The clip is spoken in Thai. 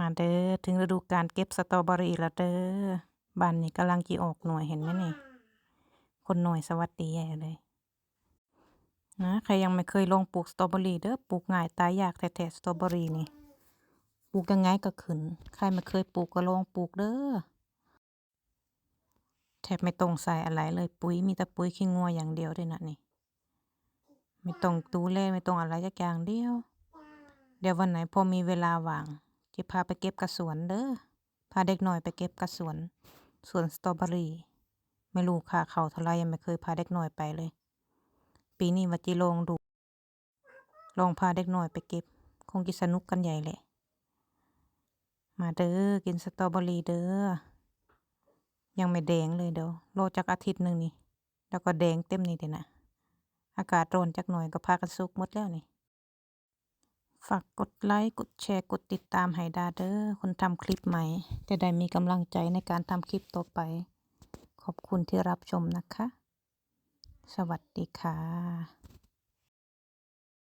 มาเด้อถึงฤดูกาลเก็บสตรอเบอรี่แล้วเด้อบ้านนี้กำลังจิออกหน่วยเห็นไหมนี่ คนหน่วยสวัสดีใหญ่เลย นะใครยังไม่เคยลองปลูกสตรอเบอรี่เด้อปลูกง่ายตายยากแท้ๆสตรอเบอรี่นี่ปลูกยังไงก็ขึ้น ใครไม่เคยปลูกก็ลองปลูกเด้อแทบไม่ต้องใส่อะไรเลยปุ๋ยมีแต่ปุ๋ยขี้งัวอย่างเดียวด้วยนะนี่ ไม่ต้องดูแลไม่ต้องอะไรสักอย่างเดียว เดี๋ยววันไหนพอมีเวลาว่าง จะพาไปเก็บกระสวนเด้อ พาเด็กหน่อยไปเก็บกระสวน สวนสตรอเบอรี่ ไม่รู้ค่าเขาเท่าไรยังไม่เคยพาเด็กหน่อยไปเลย ปีนี้ว่าจิลองดู ลองพาเด็กหน่อยไปเก็บ คงจะสนุกกันใหญ่แหละมาเด้อ กินสตรอเบอรี่เด้อ ยังไม่แดงเลยเดี๋ยวรอจักอาทิตย์หนึ่งนี่ แล้วก็แดงเต็มนี่เดี๋ยวนะ อากาศร้อนจักหน่อยก็พากันสุกมดแล้วนี่ ฝากกดไลค์ กดแชร์ กดติดตามให้ดาเด้อ คนทำคลิปใหม่ จะได้มีกำลังใจในการทำคลิปต่อไป ขอบคุณที่รับชมนะคะ สวัสดีค่ะ